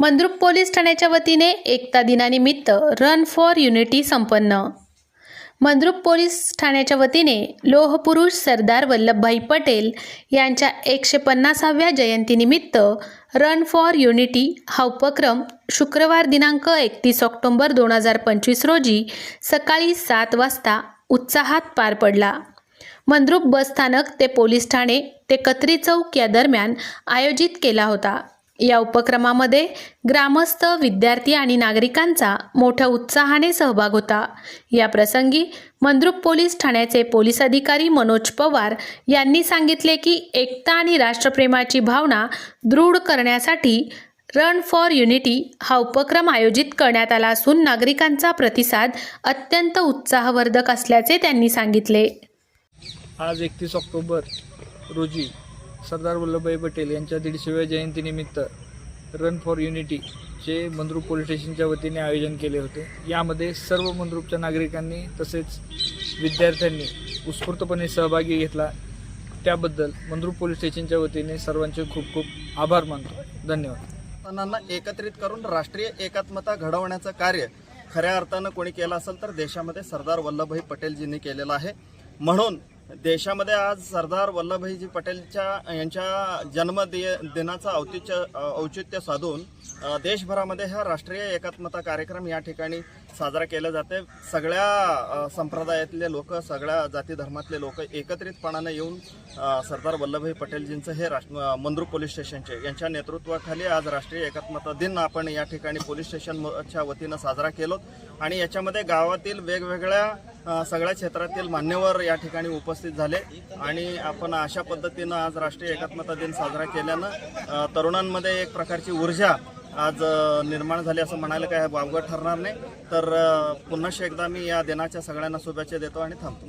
Mandrup police ठाण्याच्या वतीने एकता दिनानिमित्त रन फॉर युनिटी संपन्न. मंद्रुप पोलीस ठाण्याच्या वतीने लोहपुरुष सरदार वल्लभभाई पटेल यांच्या एकशे पन्नासाव्या जयंतीनिमित्त रन फॉर युनिटी हा उपक्रम शुक्रवार दिनांक एकतीस ऑक्टोंबर दोन हजार पंचवीस रोजी सकाळी सात वाजता उत्साहात पार पडला. मंद्रुप बसस्थानक ते पोलीस ठाणे ते कत्री चौक या दरम्यान आयोजित केला होता. या उपक्रमामध्ये ग्रामस्थ विद्यार्थी आणि नागरिकांचा मोठ्या उत्साहाने सहभाग होता. या प्रसंगी मंद्रुप पोलीस ठाण्याचे पोलीस अधिकारी मनोज पवार यांनी सांगितले की एकता आणि राष्ट्रप्रेमाची भावना दृढ करण्यासाठी रन फॉर युनिटी हा उपक्रम आयोजित करण्यात आला असून नागरिकांचा प्रतिसाद अत्यंत उत्साहवर्धक असल्याचे त्यांनी सांगितले. आज एकतीस ऑक्टोबर रोजी सरदार वल्लभभाई पटेल यांच्या दीडशेव्या जयंतीनिमित्त रन फॉर युनिटीचे मंद्रुप पोलीस स्टेशनच्या वतीने आयोजन केले होते. यामध्ये सर्व मंद्रुपच्या नागरिकांनी तसेच विद्यार्थ्यांनी उत्स्फूर्तपणे सहभागी घेतला. त्याबद्दल मंद्रुप पोलीस स्टेशनच्या वतीने सर्वांचे खूप खूप आभार मानतो. धन्यवाद. जणांना एकत्रित करून राष्ट्रीय एकात्मता घडवण्याचं कार्य खऱ्या अर्थानं कोणी केलं असेल तर देशामध्ये सरदार वल्लभभाई पटेलजींनी केलेलं आहे. म्हणून देशामध्ये आज सरदार वल्लभभाईजी पटेलच्या यांच्या जन्म दिनाचं औचित्य औचित्य साधून देशभरामध्ये हा राष्ट्रीय एकात्मता कार्यक्रम या ठिकाणी साजरा केलं जाते. सगळ्या संप्रदायातले लोक सगळ्या जाती धर्मातले लोक एकत्रितपणाने येऊन सरदार वल्लभभाई पटेलजींचं हे राष्ट्र मंद्रू पोलीस स्टेशनचे यांच्या नेतृत्वाखाली आज राष्ट्रीय एकात्मता दिन आपण या ठिकाणी पोलीस स्टेशनच्या वतीनं साजरा केलो आणि याच्यामध्ये गावातील वेगवेगळ्या सगळ्या क्षेत्रातील मान्यवर या ठिकाणी उपस्थित झाले. आणि आपण अशा पद्धतीनं आज राष्ट्रीय एकात्मता दिन साजरा केल्यानं तरुणांमध्ये एक प्रकारची ऊर्जा आज निर्माण झाली असं म्हणायला काय वावगं ठरणार नाही. तर अ, पुन्हा एकदा मी या दिनाच्या सगळ्यांना शुभेच्छा देतो आणि थांबतो.